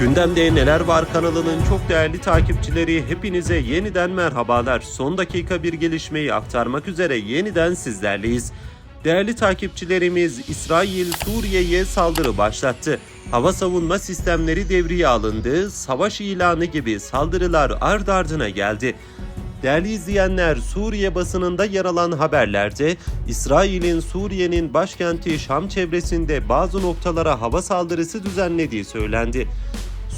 Gündemde Neler Var kanalının çok değerli takipçileri hepinize yeniden merhabalar. Son dakika bir gelişmeyi aktarmak üzere yeniden sizlerleyiz. Değerli takipçilerimiz İsrail Suriye'ye saldırı başlattı. Hava savunma sistemleri devreye alındı, savaş ilanı gibi saldırılar ard ardına geldi. Değerli izleyenler, Suriye basınında yer alan haberlerde İsrail'in Suriye'nin başkenti Şam çevresinde bazı noktalara hava saldırısı düzenlediği söylendi.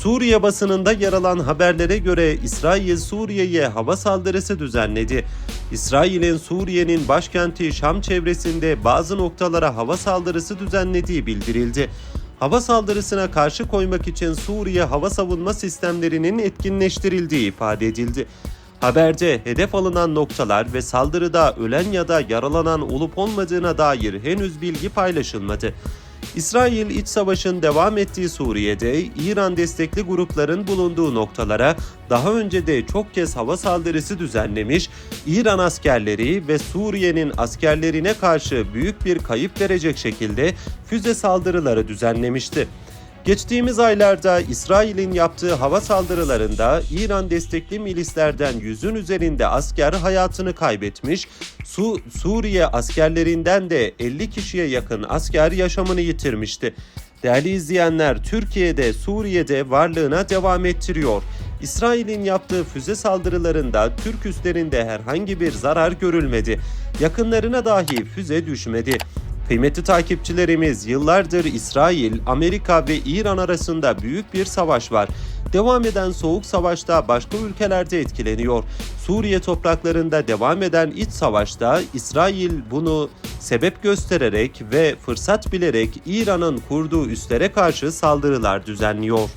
Suriye basınında yer alan haberlere göre İsrail Suriye'ye hava saldırısı düzenledi. İsrail'in Suriye'nin başkenti Şam çevresinde bazı noktalara hava saldırısı düzenlediği bildirildi. Hava saldırısına karşı koymak için Suriye hava savunma sistemlerinin etkinleştirildiği ifade edildi. Haberde hedef alınan noktalar ve saldırıda ölen ya da yaralanan olup olmadığına dair henüz bilgi paylaşılmadı. İsrail iç savaşın devam ettiği Suriye'de İran destekli grupların bulunduğu noktalara daha önce de çok kez hava saldırısı düzenlemiş, İran askerleri ve Suriye'nin askerlerine karşı büyük bir kayıp verecek şekilde füze saldırıları düzenlemişti. Geçtiğimiz aylarda İsrail'in yaptığı hava saldırılarında İran destekli milislerden yüzün üzerinde asker hayatını kaybetmiş, Su Suriye askerlerinden de 50 kişiye yakın asker yaşamını yitirmişti. Değerli izleyenler, Türkiye'de Suriye'de varlığına devam ettiriyor. İsrail'in yaptığı füze saldırılarında Türk üslerinde herhangi bir zarar görülmedi. Yakınlarına dahi füze düşmedi. Kıymetli takipçilerimiz yıllardır İsrail, Amerika ve İran arasında büyük bir savaş var. Devam eden soğuk savaşta başka ülkelerde etkileniyor. Suriye topraklarında devam eden iç savaşta İsrail bunu sebep göstererek ve fırsat bilerek İran'ın kurduğu üslere karşı saldırılar düzenliyor.